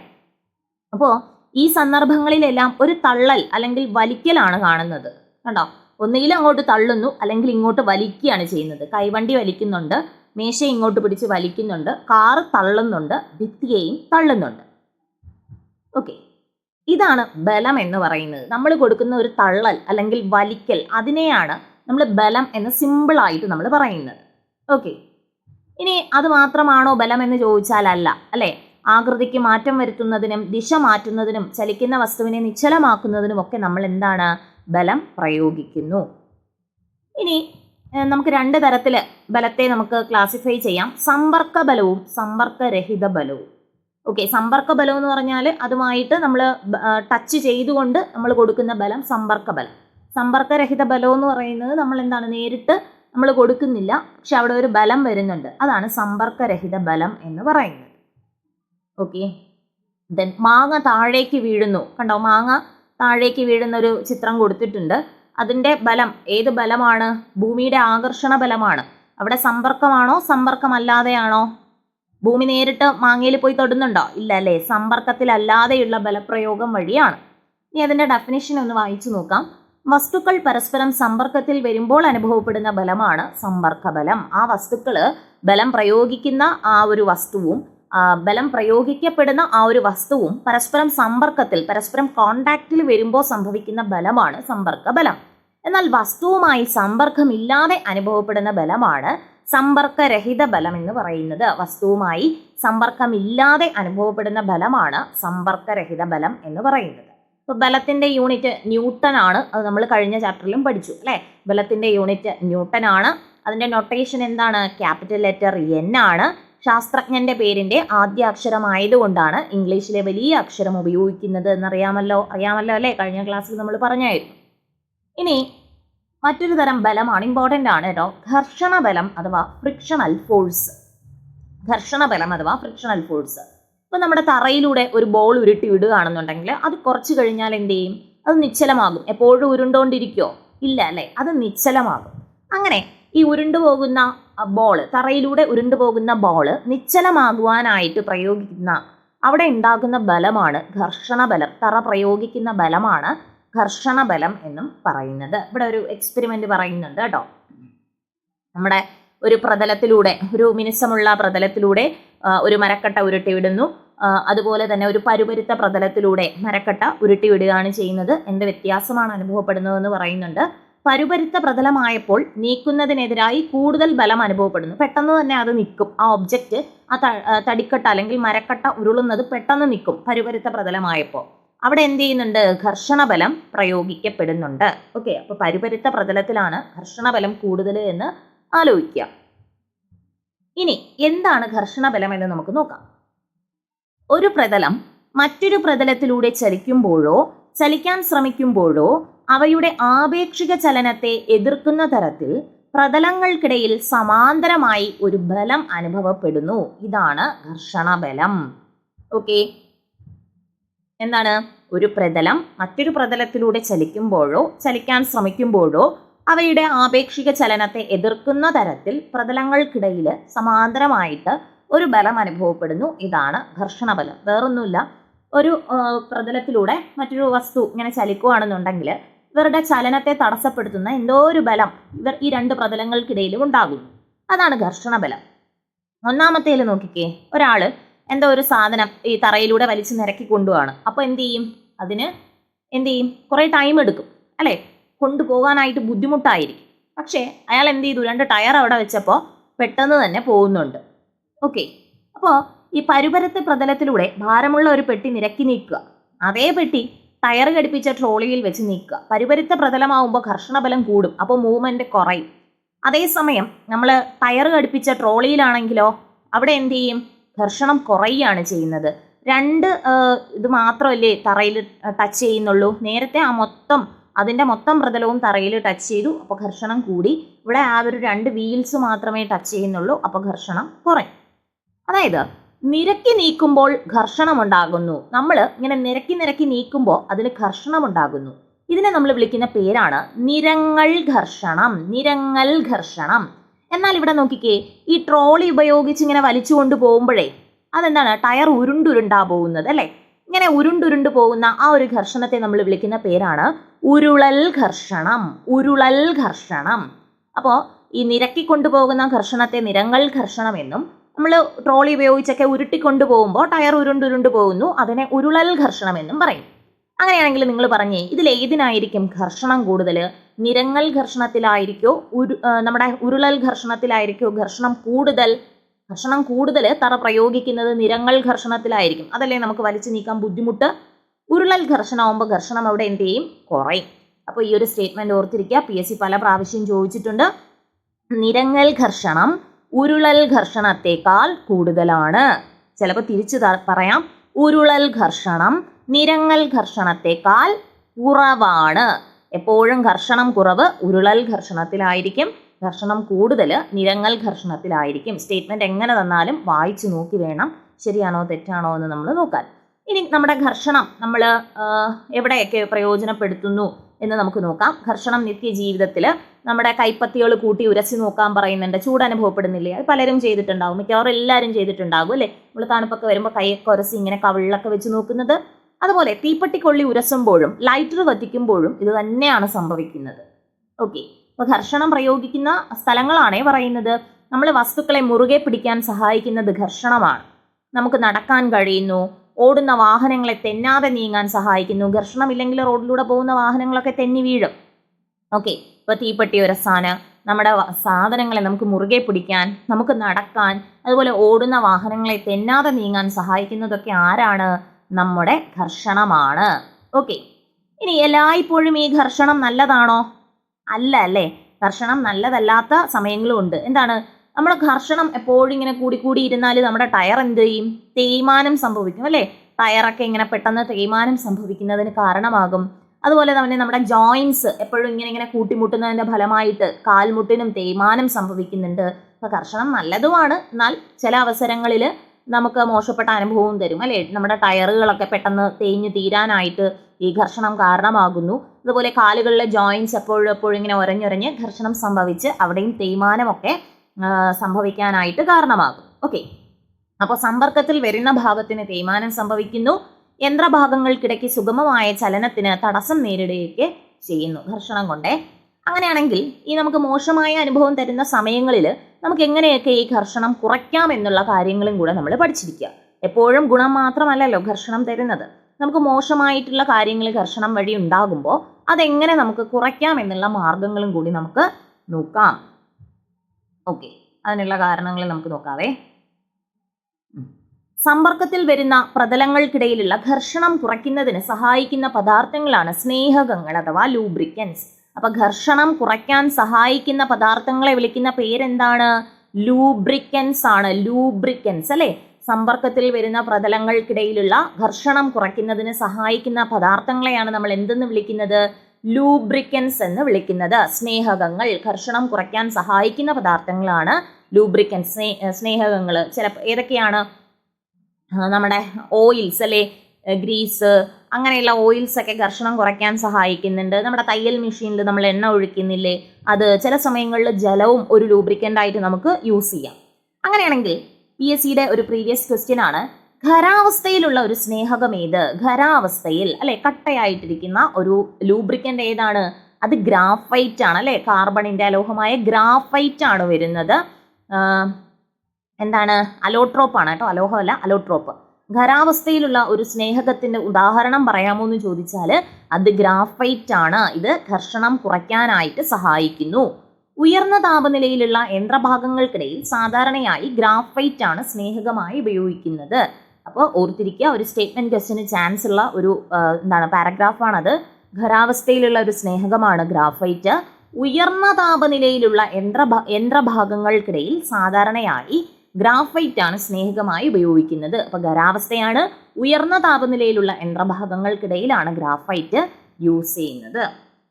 അപ്പോൾ ഈ സന്ദർഭങ്ങളിലെല്ലാം ഒരു തള്ളൽ അല്ലെങ്കിൽ വലിക്കലാണ് കാണുന്നത്. കണ്ടോ? ഒന്നുകിൽ അങ്ങോട്ട് തള്ളുന്നു അല്ലെങ്കിൽ ഇങ്ങോട്ട് വലിക്കുകയാണ് ചെയ്യുന്നത്. കൈവണ്ടി വലിക്കുന്നുണ്ട് മേശ ഇങ്ങോട്ട് പിടിച്ച് വലിക്കുന്നുണ്ട് കാറ് തള്ളുന്നുണ്ട് ഭിത്തിയെയും തള്ളുന്നുണ്ട്. ഓക്കെ. ഇതാണ് ബലം എന്ന് പറയുന്നത്. നമ്മൾ കൊടുക്കുന്ന ഒരു തള്ളൽ അല്ലെങ്കിൽ വലിക്കൽ അതിനെയാണ് നമ്മൾ ബലം എന്ന് സിമ്പിളായിട്ട് നമ്മൾ പറയുന്നത്. ഓക്കെ ഇനി അത് മാത്രമാണോ ബലം എന്ന് ചോദിച്ചാൽ അല്ല? അല്ലേ ആകൃതിക്ക് മാറ്റം വരുത്തുന്നതിനും ദിശ മാറ്റുന്നതിനും ചലിക്കുന്ന വസ്തുവിനെ നിശ്ചലമാക്കുന്നതിനും ഒക്കെ നമ്മൾ എന്താണ്? ബലം പ്രയോഗിക്കുന്നു. ഇനി നമുക്ക് രണ്ട് തരത്തിൽ ബലത്തെ നമുക്ക് ക്ലാസിഫൈ ചെയ്യാം. സമ്പർക്ക ബലവും സമ്പർക്കരഹിത ബലവും. ഓക്കെ സമ്പർക്ക ബലം എന്ന് പറഞ്ഞാൽ അതുമായിട്ട് നമ്മൾ ടച്ച് ചെയ്തുകൊണ്ട് നമ്മൾ കൊടുക്കുന്ന ബലം സമ്പർക്ക ബലം. സമ്പർക്കരഹിത ബലം എന്ന് പറയുന്നത് നമ്മൾ എന്താണ് നേരിട്ട് നമ്മൾ കൊടുക്കുന്നില്ല പക്ഷെ അവിടെ ഒരു ബലം വരുന്നുണ്ട്. അതാണ് സമ്പർക്കരഹിത ബലം എന്ന് പറയുന്നത്. ഓക്കെ ദെൻ മാങ്ങ താഴേക്ക് വീഴുന്നു. കണ്ടോ? മാങ്ങ താഴേക്ക് വീഴുന്ന ഒരു ചിത്രം കൊടുത്തിട്ടുണ്ട്. അതിന്റെ ബലം ഏത് ബലമാണ്? ഭൂമിയുടെ ആകർഷണ ബലമാണ്. അവിടെ സമ്പർക്കമാണോ? സമ്പർക്കമല്ലാതെയാണോ? ഭൂമി നേരിട്ട് മാങ്ങയിൽ പോയി തൊടുന്നുണ്ടോ? ഇല്ല അല്ലേ? സമ്പർക്കത്തിലല്ലാതെയുള്ള ബലപ്രയോഗം വഴിയാണ്. ഇനി അതിന്റെ ഡെഫിനിഷൻ ഒന്ന് വായിച്ചു നോക്കാം. വസ്തുക്കൾ പരസ്പരം സമ്പർക്കത്തിൽ വരുമ്പോൾ അനുഭവപ്പെടുന്ന ബലമാണ് സമ്പർക്ക ബലം ആ വസ്തുക്കൾ ബലം പ്രയോഗിക്കുന്ന ആ ഒരു വസ്തുവും ബലം പ്രയോഗിക്കപ്പെടുന്ന ആ ഒരു വസ്തുവും പരസ്പരം സമ്പർക്കത്തിൽ പരസ്പരം കോണ്ടാക്റ്റിൽ വരുമ്പോൾ സംഭവിക്കുന്ന ബലമാണ് സമ്പർക്ക ബലം എന്നാൽ വസ്തുവുമായി സമ്പർക്കമില്ലാതെ അനുഭവപ്പെടുന്ന ബലമാണ് സമ്പർക്കരഹിത ബലം എന്ന് പറയുന്നത്. വസ്തുവുമായി സമ്പർക്കമില്ലാതെ അനുഭവപ്പെടുന്ന ബലമാണ് സമ്പർക്കരഹിത ബലം എന്ന് പറയുന്നത്. ഇപ്പോൾ ബലത്തിന്റെ യൂണിറ്റ് ന്യൂട്ടൺ ആണ്. അത് നമ്മൾ കഴിഞ്ഞ ചാപ്റ്ററിലും പഠിച്ചു അല്ലേ? ബലത്തിന്റെ യൂണിറ്റ് ന്യൂട്ടൺ ആണ്. അതിന്റെ നൊട്ടേഷൻ എന്താണ്? ക്യാപിറ്റൽ ലെറ്റർ എൻ ആണ്. ശാസ്ത്രജ്ഞന്റെ പേരിന്റെ ആദ്യ അക്ഷരമായതുകൊണ്ടാണ് ഇംഗ്ലീഷിലെ വലിയ അക്ഷരം ഉപയോഗിക്കുന്നത് എന്നറിയാമല്ലോ? അറിയാമല്ലോ അല്ലേ? കഴിഞ്ഞ ക്ലാസ്സിൽ നമ്മൾ പറഞ്ഞായിരുന്നു. ഇനി മറ്റൊരു തരം ബലമാണ് ഇമ്പോർട്ടന്റ് ആണ് കേട്ടോ. ഘർഷണ ബലം അഥവാ ഫ്രിക്ഷണൽ ഫോഴ്സ് ഘർഷണ ബലം അഥവാ ഫ്രിക്ഷണൽ ഫോഴ്സ് ഇപ്പം നമ്മുടെ തറയിലൂടെ ഒരു ബോൾ ഉരുട്ടി വിടുകയാണെന്നുണ്ടെങ്കിൽ അത് കുറച്ച് കഴിഞ്ഞാൽ എന്ത് ചെയ്യും? അത് നിശ്ചലമാകും. എപ്പോഴും ഉരുണ്ടോണ്ടിരിക്കുമോ ഇല്ല അല്ലേ? അത് നിശ്ചലമാകും. അങ്ങനെ ഈ ഉരുണ്ടു പോകുന്ന ബോൾ തറയിലൂടെ ഉരുണ്ടു പോകുന്ന ബോൾ നിശ്ചലമാകുവാനായിട്ട് പ്രയോഗിക്കുന്ന അവിടെ ഉണ്ടാകുന്ന ബലമാണ് ഘർഷണ ബലം തറ പ്രയോഗിക്കുന്ന ബലമാണ് ഘർഷണ ബലം എന്നും പറയുന്നത്. ഇവിടെ ഒരു എക്സ്പെരിമെന്റ് പറയുന്നുണ്ട് കേട്ടോ. നമ്മുടെ ഒരു പ്രതലത്തിലൂടെ ഒരു മിനുസമുള്ള പ്രതലത്തിലൂടെ ഒരു മരക്കട്ട ഉരുട്ടിവിടുന്നു. അതുപോലെ തന്നെ ഒരു പരുപരുത്ത പ്രതലത്തിലൂടെ മരക്കട്ട ഉരുട്ടി വിടുകയാണ് ചെയ്യുന്നത്. എന്ത് വ്യത്യാസമാണ് അനുഭവപ്പെടുന്നതെന്ന് പറയുന്നുണ്ട്. പരുപരുത്ത പ്രതലമായപ്പോൾ നീക്കുന്നതിനെതിരായി കൂടുതൽ ബലം അനുഭവപ്പെടുന്നു. പെട്ടെന്ന് തന്നെ അത് നിൽക്കും. ആ ഒബ്ജക്റ്റ് ആ തടിക്കട്ട അല്ലെങ്കിൽ മരക്കട്ട ഉരുളുന്നത് പെട്ടെന്ന് നിൽക്കും പരുപരുത്ത പ്രതലമായപ്പോൾ. അവിടെ എന്ത് ചെയ്യുന്നുണ്ട്? ഘർഷണ ബലം പ്രയോഗിക്കപ്പെടുന്നുണ്ട്. ഓക്കെ അപ്പോൾ പരുപരുത്ത പ്രതലത്തിലാണ് ഘർഷണ ബലം കൂടുതൽ എന്ന് ആലോചിക്കുക ഇനി എന്താണ് ഘർഷണ ബലം എന്ന് നമുക്ക് നോക്കാം. ഒരു പ്രതലം മറ്റൊരു പ്രതലത്തിലൂടെ ചലിക്കുമ്പോഴോ ചലിക്കാൻ ശ്രമിക്കുമ്പോഴോ അവയുടെ ആപേക്ഷിക ചലനത്തെ എതിർക്കുന്ന തരത്തിൽ പ്രതലങ്ങൾക്കിടയിൽ സമാന്തരമായി ഒരു ബലം അനുഭവപ്പെടുന്നു. ഇതാണ് ഘർഷണ ബലം. ഓക്കെ. എന്താണ്? ഒരു പ്രതലം മറ്റൊരു പ്രതലത്തിലൂടെ ചലിക്കുമ്പോഴോ ചലിക്കാൻ ശ്രമിക്കുമ്പോഴോ അവയുടെ ആപേക്ഷിക ചലനത്തെ എതിർക്കുന്ന തരത്തിൽ പ്രതലങ്ങൾക്കിടയിൽ സമാന്തരമായിട്ട് ഒരു ബലം അനുഭവപ്പെടുന്നു. ഇതാണ് ഘർഷണ ബലം വേറൊന്നുമില്ല. ഒരു പ്രതലത്തിലൂടെ മറ്റൊരു വസ്തു ഇങ്ങനെ ചലിക്കുകയാണെന്നുണ്ടെങ്കിൽ ഇവരുടെ ചലനത്തെ തടസ്സപ്പെടുത്തുന്ന എന്തോ ഒരു ബലം ഇവർ ഈ രണ്ട് പ്രതലങ്ങൾക്കിടയിലും ഉണ്ടാകുന്നു. അതാണ് ഘർഷണ ബലം ഒന്നാമത്തേൽ നോക്കിക്കേ. ഒരാൾ എന്തോ ഒരു സാധനം ഈ തറയിലൂടെ വലിച്ചു നിരക്കി കൊണ്ടുപോവാണ് അപ്പോൾ എന്ത് ചെയ്യും? അതിന് എന്ത് ചെയ്യും? കുറേ ടൈം എടുക്കും. അല്ലേ? കൊണ്ടുപോകാനായിട്ട് ബുദ്ധിമുട്ടായിരിക്കും. പക്ഷേ അയാൾ എന്ത് ചെയ്തു? രണ്ട് ടയർ അവിടെ വെച്ചപ്പോൾ പെട്ടെന്ന് തന്നെ പോകുന്നുണ്ട്. ഓക്കെ. അപ്പോൾ ഈ പരുപരത്ത് പ്രതലത്തിലൂടെ ഭാരമുള്ള ഒരു പെട്ടി നിരക്കി നീക്കുക. അതേ പെട്ടി ടയർ ഘടിപ്പിച്ച ട്രോളിയിൽ വെച്ച് നീക്കുക. പരുപരുത്ത പ്രതലമാവുമ്പോൾ ഘർഷണബലം കൂടും. അപ്പോൾ മൂവ്മെന്റ് കുറയും. അതേസമയം നമ്മൾ ടയർ ഘടിപ്പിച്ച ട്രോളിയിലാണെങ്കിലോ അവിടെ എന്ത് ചെയ്യും? ഘർഷണം കുറയുകയാണ് ചെയ്യുന്നത്. രണ്ട് ഇത് മാത്രമല്ലേ തറയിൽ ടച്ച് ചെയ്യുന്നുള്ളൂ. നേരത്തെ ആ മൊത്തം അതിന്റെ മൊത്തം പ്രതലവും തറയിൽ ടച്ച് ചെയ്തു. അപ്പോൾ ഘർഷണം കൂടി. ഇവിടെ ആ ഒരു രണ്ട് വീൽസ് മാത്രമേ ടച്ച് ചെയ്യുന്നുള്ളൂ. അപ്പോൾ ഘർഷണം കുറയും. അതായത് നിരക്കി നീക്കുമ്പോൾ ഘർഷണം ഉണ്ടാകുന്നു. നമ്മൾ ഇങ്ങനെ നിരക്കി നിരക്കി നീക്കുമ്പോൾ അതിന് ഘർഷണം ഉണ്ടാകുന്നു. ഇതിനെ നമ്മൾ വിളിക്കുന്ന പേരാണ് നിരങ്ങൾ ഘർഷണം. നിരങ്ങൽ ഘർഷണം. എന്നാൽ ഇവിടെ നോക്കിക്കേ ഈ ട്രോളി ഉപയോഗിച്ച് ഇങ്ങനെ വലിച്ചുകൊണ്ട് പോകുമ്പോഴേ അതെന്താണ്? ടയർ ഉരുണ്ടുരുണ്ടാ പോകുന്നത് അല്ലേ? ഇങ്ങനെ ഉരുണ്ടുരുണ്ട് പോകുന്ന ആ ഒരു ഘർഷണത്തെ നമ്മൾ വിളിക്കുന്ന പേരാണ് ഉരുളൽ ഘർഷണം ഉരുളൽ ഘർഷണം. അപ്പോൾ ഈ നിരക്കി കൊണ്ടുപോകുന്ന ഘർഷണത്തെ നിരങ്ങൾ ഘർഷണം എന്നും നമ്മൾ ട്രോളി ഉപയോഗിച്ചൊക്കെ ഉരുട്ടിക്കൊണ്ടു പോകുമ്പോൾ ടയർ ഉരുണ്ടുരുണ്ട് പോകുന്നു അതിനെ ഉരുളൽ ഘർഷണം എന്നും പറയും. അങ്ങനെയാണെങ്കിൽ നിങ്ങൾ പറഞ്ഞേ ഇതിൽ ഏതിനായിരിക്കും ഘർഷണം കൂടുതൽ നിരങ്ങൽ ഘർഷണത്തിലായിരിക്കോ ഉരു നമ്മുടെ ഉരുളൽ ഘർഷണത്തിലായിരിക്കോ ഘർഷണം കൂടുതൽ? ഘർഷണം കൂടുതൽ തറ പ്രയോഗിക്കുന്നത് നിരങ്ങൾ ഘർഷണത്തിലായിരിക്കും. അതല്ലേ നമുക്ക് വലിച്ചു നീക്കാൻ ബുദ്ധിമുട്ട്? ഉരുളൽ ഘർഷണമാകുമ്പോൾ ഘർഷണം അവിടെ എന്ത് ചെയ്യും? കുറയും. അപ്പോൾ ഈ ഒരു സ്റ്റേറ്റ്മെന്റ് ഓർത്തിരിക്കുക. പി എസ് സി പല പ്രാവശ്യം ചോദിച്ചിട്ടുണ്ട്. നിരങ്ങൽ ഘർഷണം ഉരുളൽ ഘർഷണത്തേക്കാൾ കൂടുതലാണ്. ചിലപ്പോൾ തിരിച്ചു പറയാം. ഉരുളൽ ഘർഷണം നിരങ്ങൽ ഘർഷണത്തേക്കാൾ കുറവാണ്. എപ്പോഴും ഘർഷണം കുറവ് ഉരുളൽ ഘർഷണത്തിലായിരിക്കും. ഘർഷണം കൂടുതൽ നിരങ്ങൽ ഘർഷണത്തിലായിരിക്കും. സ്റ്റേറ്റ്മെന്റ് എങ്ങനെ തന്നാലും വായിച്ചു നോക്കി വേണം ശരിയാണോ തെറ്റാണോ എന്ന് നമ്മൾ നോക്കാൻ. ഇനി നമ്മുടെ ഘർഷണം നമ്മൾ എവിടെയൊക്കെ പ്രയോജനപ്പെടുത്തുന്നു എന്ന് നമുക്ക് നോക്കാം. ഘർഷണം നിത്യ ജീവിതത്തിൽ നമ്മുടെ കൈപ്പത്തികൾ കൂട്ടി ഉരಸಿ നോക്കാൻ പറയുന്നുണ്ട്. ചൂട് അനുഭവപ്പെടുന്നില്ലേ? അത് പലരും ചെയ്തിട്ടുണ്ടാകും മിക്കവാറും എല്ലാവരും ചെയ്തിട്ടുണ്ടാകും അല്ലേ? നമ്മൾ തണുപ്പൊക്കെ വരുമ്പോൾ കൈയൊക്കെ ഉരസി ഇങ്ങനെ കവിളിലൊക്കെ വെച്ച് നോക്കുന്നത്. അതുപോലെ തീപ്പെട്ടിക്കൊള്ളി ഉരസുമ്പോഴും ലൈറ്റർ കത്തിക്കുമ്പോഴും ഇത് തന്നെയാണ് സംഭവിക്കുന്നത്. ഓക്കെ അപ്പോൾ ഘർഷണം പ്രയോഗിക്കുന്ന സ്ഥലങ്ങളാണേ പറയുന്നത്. നമ്മൾ വസ്തുക്കളെ മുറുകെ പിടിക്കാൻ സഹായിക്കുന്നത് ഘർഷണമാണ്. നമുക്ക് നടക്കാൻ കഴിയുന്നു. ഓടുന്ന വാഹനങ്ങളെ തെന്നാതെ നീങ്ങാൻ സഹായിക്കുന്നു. ഘർഷണമില്ലെങ്കിൽ റോഡിലൂടെ പോകുന്ന വാഹനങ്ങളൊക്കെ തെന്നി വീഴും. ഓക്കെ ഇപ്പോൾ തീപ്പെട്ടി ഉരസാന് നമ്മുടെ സാധനങ്ങളെ നമുക്ക് മുറുകെ പിടിക്കാൻ നമുക്ക് നടക്കാൻ അതുപോലെ ഓടുന്ന വാഹനങ്ങളെ തെന്നാതെ നീങ്ങാൻ സഹായിക്കുന്നതൊക്കെ ആരാണ്? നമ്മുടെ ഘർഷണമാണ്. ഓക്കെ ഇനി എല്ലായ്പ്പോഴും ഈ ഘർഷണം നല്ലതാണോ? അല്ല അല്ലേ? ഘർഷണം നല്ലതല്ലാത്ത സമയങ്ങളും ഉണ്ട്. എന്താണ്? നമ്മൾ ഘർഷണം എപ്പോഴും ഇങ്ങനെ കൂടി കൂടി ഇരുന്നാൽ നമ്മുടെ ടയർ എന്ത് ചെയ്യും? തേയ്മാനം സംഭവിക്കും അല്ലേ? ടയറൊക്കെ ഇങ്ങനെ പെട്ടെന്ന് തേയ്മാനം സംഭവിക്കുന്നതിന് കാരണമാകും. അതുപോലെ തന്നെ നമ്മുടെ ജോയിൻസ് എപ്പോഴും ഇങ്ങനെ ഇങ്ങനെ കൂട്ടിമുട്ടുന്നതിന്റെ ഫലമായിട്ട് കാൽമുട്ടിനും തേയ്മാനം സംഭവിക്കുന്നുണ്ട്. അപ്പോൾ കർഷണം നല്ലതുമാണ്. എന്നാൽ ചില അവസരങ്ങളിൽ നമുക്ക് മോശപ്പെട്ട അനുഭവവും തരും അല്ലേ? നമ്മുടെ ടയറുകളൊക്കെ പെട്ടെന്ന് തേഞ്ഞു തീരാനായിട്ട് ഈ ഘർഷണം കാരണമാകുന്നു. അതുപോലെ കാലുകളിലെ ജോയിൻസ് എപ്പോഴും എപ്പോഴും ഇങ്ങനെ ഒരഞ്ഞൊരഞ്ഞ് ഘർഷണം സംഭവിച്ച് അവിടെയും തേയ്മാനമൊക്കെ സംഭവിക്കാനായിട്ട് കാരണമാകും ഓക്കെ. അപ്പോൾ സമ്പർക്കത്തിൽ വരുന്ന ഭാഗത്തിന് തേയ്മാനം സംഭവിക്കുന്നു. യന്ത്രഭാഗങ്ങൾക്കിടയ്ക്ക് സുഗമമായ ചലനത്തിന് തടസ്സം നേരിടുകയൊക്കെ ചെയ്യുന്നു ഘർഷണം കൊണ്ടേ. അങ്ങനെയാണെങ്കിൽ ഈ നമുക്ക് മോശമായ അനുഭവം തരുന്ന സമയങ്ങളിൽ നമുക്ക് എങ്ങനെയൊക്കെ ഈ ഘർഷണം കുറയ്ക്കാം എന്നുള്ള കാര്യങ്ങളും കൂടെ നമ്മൾ പഠിച്ചിരിക്കുക. എപ്പോഴും ഗുണം മാത്രമല്ലല്ലോ ഘർഷണം തരുന്നത്. നമുക്ക് മോശമായിട്ടുള്ള കാര്യങ്ങൾ ഘർഷണം വഴി ഉണ്ടാകുമ്പോൾ അതെങ്ങനെ നമുക്ക് കുറയ്ക്കാം എന്നുള്ള മാർഗങ്ങളും കൂടി നമുക്ക് നോക്കാം. ഓക്കെ. അതിനുള്ള കാരണങ്ങൾ നമുക്ക് നോക്കാവേ. സമ്പർക്കത്തിൽ വരുന്ന പ്രതലങ്ങൾക്കിടയിലുള്ള ഘർഷണം കുറയ്ക്കുന്നതിന് സഹായിക്കുന്ന പദാർത്ഥങ്ങളാണ് സ്നേഹകങ്ങൾ അഥവാ ലൂബ്രിക്കൻസ് അപ്പൊ ഘർഷണം കുറയ്ക്കാൻ സഹായിക്കുന്ന പദാർത്ഥങ്ങളെ വിളിക്കുന്ന പേരെന്താണ്? ലൂബ്രിക്കൻസ് ആണ്. ലൂബ്രിക്കൻസ് അല്ലെ? സമ്പർക്കത്തിൽ വരുന്ന പ്രതലങ്ങൾക്കിടയിലുള്ള ഘർഷണം കുറയ്ക്കുന്നതിന് സഹായിക്കുന്ന പദാർത്ഥങ്ങളെയാണ് നമ്മൾ എന്തെന്ന് വിളിക്കുന്നത്? ലൂബ്രിക്കൻസ് എന്ന് വിളിക്കുന്നത്. സ്നേഹകങ്ങൾ. ഘർഷണം കുറയ്ക്കാൻ സഹായിക്കുന്ന പദാർത്ഥങ്ങളാണ് ലൂബ്രിക്കൻസ് സ്നേഹകങ്ങൾ. ചില ഏതൊക്കെയാണ്? നമ്മുടെ ഓയിൽസ് അല്ലേ? ഗ്രീസ് അങ്ങനെയുള്ള ഓയിൽസ് ഒക്കെ ഘർഷണം കുറയ്ക്കാൻ സഹായിക്കുന്നുണ്ട്. നമ്മുടെ തയ്യൽ മെഷീനിൽ നമ്മൾ എണ്ണ ഒഴിക്കുന്നില്ലേ അത് ചില സമയങ്ങളിൽ ജലവും ഒരു ലൂബ്രിക്കന്റായിട്ട് നമുക്ക് യൂസ് ചെയ്യാം. അങ്ങനെയാണെങ്കിൽ പി എസ് സിയുടെ ഒരു പ്രീവിയസ് ക്വസ്റ്റ്യൻ ആണ് ഖരാവസ്ഥയിലുള്ള ഒരു സ്നേഹകം ഏത്? ഖരാവസ്ഥയിൽ അല്ലെ കട്ടയായിട്ടിരിക്കുന്ന ഒരു ലൂബ്രിക്കന്റ് ഏതാണ്? അത് ഗ്രാഫൈറ്റ് ആണ് അല്ലെ കാർബണിന്റെ അലോഹമായ ഗ്രാഫൈറ്റ് ആണ് വരുന്നത്. എന്താണ്? അലോട്രോപ്പ് ആണ് കേട്ടോ അലോഹമല്ല അലോട്രോപ്പ് ഖരാവസ്ഥയിലുള്ള ഒരു സ്നേഹകത്തിന്റെ ഉദാഹരണം പറയാമോ എന്ന് ചോദിച്ചാൽ അത് ഗ്രാഫൈറ്റ് ആണ്. ഇത് ഘർഷണം കുറയ്ക്കാനായിട്ട് സഹായിക്കുന്നു. ഉയർന്ന താപനിലയിലുള്ള യന്ത്രഭാഗങ്ങൾക്കിടയിൽ സാധാരണയായി ഗ്രാഫൈറ്റ് ആണ് സ്നേഹകമായി ഉപയോഗിക്കുന്നത്. അപ്പോൾ ഓർത്തിരിക്കുക ഒരു സ്റ്റേറ്റ്മെന്റ് ക്വസ്റ്റിന് ചാൻസ് ഉള്ള ഒരു എന്താണ് പാരഗ്രാഫാണത് ഖരാവസ്ഥയിലുള്ള ഒരു സ്നേഹകമാണ് ഗ്രാഫൈറ്റ്. ഉയർന്ന താപനിലയിലുള്ള യന്ത്ര യന്ത്രഭാഗങ്ങൾക്കിടയിൽ സാധാരണയായി ഗ്രാഫൈറ്റ് ആണ് സ്നേഹകമായി ഉപയോഗിക്കുന്നത്. അപ്പോൾ ഖരാവസ്ഥയാണ് ഉയർന്ന താപനിലയിലുള്ള യന്ത്രഭാഗങ്ങൾക്കിടയിലാണ് ഗ്രാഫൈറ്റ് യൂസ് ചെയ്യുന്നത്.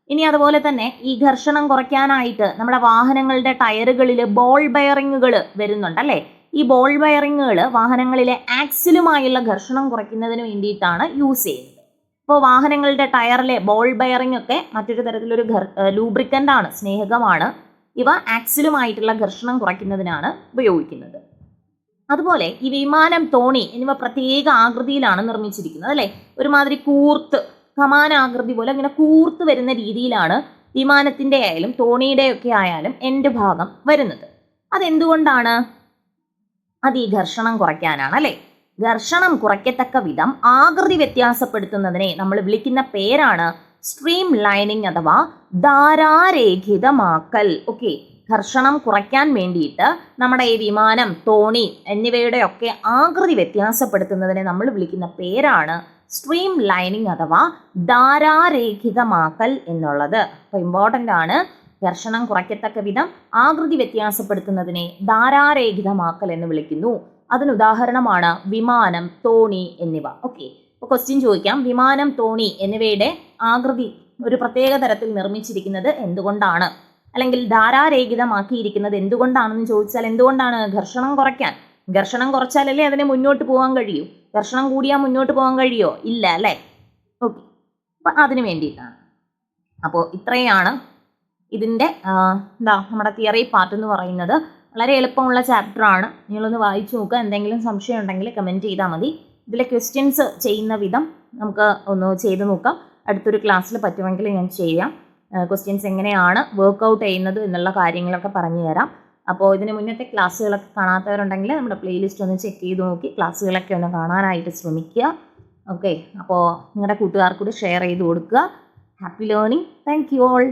ഇനി അതുപോലെ തന്നെ ഈ ഘർഷണം കുറയ്ക്കാനായിട്ട് നമ്മുടെ വാഹനങ്ങളുടെ ടയറുകളിൽ ബോൾ ബെയറിങ്ങുകൾ വരുന്നുണ്ട് അല്ലേ? ഈ ബോൾ ബെയറിങ്ങുകൾ വാഹനങ്ങളിലെ ആക്സിലുമായുള്ള ഘർഷണം കുറയ്ക്കുന്നതിന് വേണ്ടിയിട്ടാണ് യൂസ് ചെയ്യുന്നത്. ഇപ്പോൾ വാഹനങ്ങളുടെ ടയറിലെ ബോൾ ബെയറിംഗ് ഒക്കെ മറ്റൊരു തരത്തിലൊരു ലൂബ്രിക്കന്റ് ആണ് സ്നേഹകമാണ്. ഇവ ആക്സിലുമായിട്ടുള്ള ഘർഷണം കുറയ്ക്കുന്നതിനാണ് ഉപയോഗിക്കുന്നത്. അതുപോലെ ഈ വിമാനം തോണി എന്നിവ പ്രത്യേക ആകൃതിയിലാണ് നിർമ്മിച്ചിരിക്കുന്നത് അല്ലേ? ഒരുമാതിരി കൂർത്ത് കമാനാകൃതി പോലെ ഇങ്ങനെ കൂർത്ത് വരുന്ന രീതിയിലാണ് വിമാനത്തിന്റെ ആയാലും തോണിയുടെ ഒക്കെ ആയാലും എന്റെ ഭാഗം വരുന്നത്. അതെന്തുകൊണ്ടാണ്? അത് ഈ ഘർഷണം കുറയ്ക്കാനാണ് അല്ലേ? ഘർഷണം കുറയ്ക്കത്തക്ക വിധം ആകൃതി വ്യത്യാസപ്പെടുത്തുന്നതിനെ നമ്മൾ വിളിക്കുന്ന പേരാണ് സ്ട്രീം ലൈനിങ് അഥവാ ധാരാരേഖിതമാക്കൽ ഓക്കെ ഘർഷണം കുറയ്ക്കാൻ വേണ്ടിയിട്ട് നമ്മുടെ ഈ വിമാനം തോണി എന്നിവയുടെ ഒക്കെ ആകൃതി വ്യത്യാസപ്പെടുത്തുന്നതിനെ നമ്മൾ വിളിക്കുന്ന പേരാണ് സ്ട്രീം ലൈനിങ് അഥവാ ധാരാരേഖിതമാക്കൽ എന്നുള്ളത്. അപ്പോൾ ഇമ്പോർട്ടന്റ് ആണ് ഘർഷണം കുറയ്ക്കത്തക്ക വിധം ആകൃതി വ്യത്യാസപ്പെടുത്തുന്നതിനെ ധാരാരേഖിതമാക്കൽ എന്ന് വിളിക്കുന്നു. അതിന് ഉദാഹരണമാണ് വിമാനം തോണി എന്നിവ. ഓക്കെ ഇപ്പോൾ ക്വസ്റ്റ്യൻ ചോദിക്കാം. വിമാനം തോണി എന്നിവയുടെ ആകൃതി ഒരു പ്രത്യേക തരത്തിൽ നിർമ്മിച്ചിരിക്കുന്നത് എന്തുകൊണ്ടാണ്? അല്ലെങ്കിൽ ധാരാരേഖിതമാക്കിയിരിക്കുന്നത് എന്തുകൊണ്ടാണെന്ന് ചോദിച്ചാൽ എന്തുകൊണ്ടാണ് ഘർഷണം കുറയ്ക്കാൻ? ഘർഷണം കുറച്ചാലല്ലേ അതിനെ മുന്നോട്ട് പോകാൻ കഴിയൂ? ഘർഷണം കൂടിയാൽ മുന്നോട്ട് പോകാൻ കഴിയോ? ഇല്ല അല്ലേ? ഓക്കെ. അപ്പം അതിന് വേണ്ടിയിട്ടാണ്. അപ്പോൾ ഇത്രയാണ് ഇതിന്റെ എന്താ നമ്മുടെ തിയറി പാർട്ട് എന്ന് പറയുന്നത്. വളരെ എളുപ്പമുള്ള ചാപ്റ്ററാണ്. നിങ്ങളൊന്ന് വായിച്ചു നോക്കുക. എന്തെങ്കിലും സംശയം ഉണ്ടെങ്കിൽ കമന്റ് ചെയ്താൽ മതി. ഇതിലെ ക്വസ്റ്റ്യൻസ് ചെയ്യുന്ന വിധം നമുക്ക് ഒന്ന് ചെയ്ത് നോക്കാം. അടുത്തൊരു ക്ലാസ്സിൽ പറ്റുമെങ്കിൽ ഞാൻ ചെയ്യാം. ക്വസ്റ്റ്യൻസ് എങ്ങനെയാണ് വർക്കൗട്ട് ചെയ്യുന്നത് എന്നുള്ള കാര്യങ്ങളൊക്കെ പറഞ്ഞു തരാം. അപ്പോൾ ഇതിന് മുന്നത്തെ ക്ലാസ്സുകളൊക്കെ കാണാത്തവരുണ്ടെങ്കിൽ നമ്മുടെ പ്ലേലിസ്റ്റ് ഒന്ന് ചെക്ക് ചെയ്ത് നോക്കി ക്ലാസ്സുകളൊക്കെ ഒന്ന് കാണാനായിട്ട് ശ്രമിക്കുക. ഓക്കെ അപ്പോൾ നിങ്ങളുടെ കൂട്ടുകാർക്കൂടി ഷെയർ ചെയ്ത് കൊടുക്കുക. Happy learning thank you all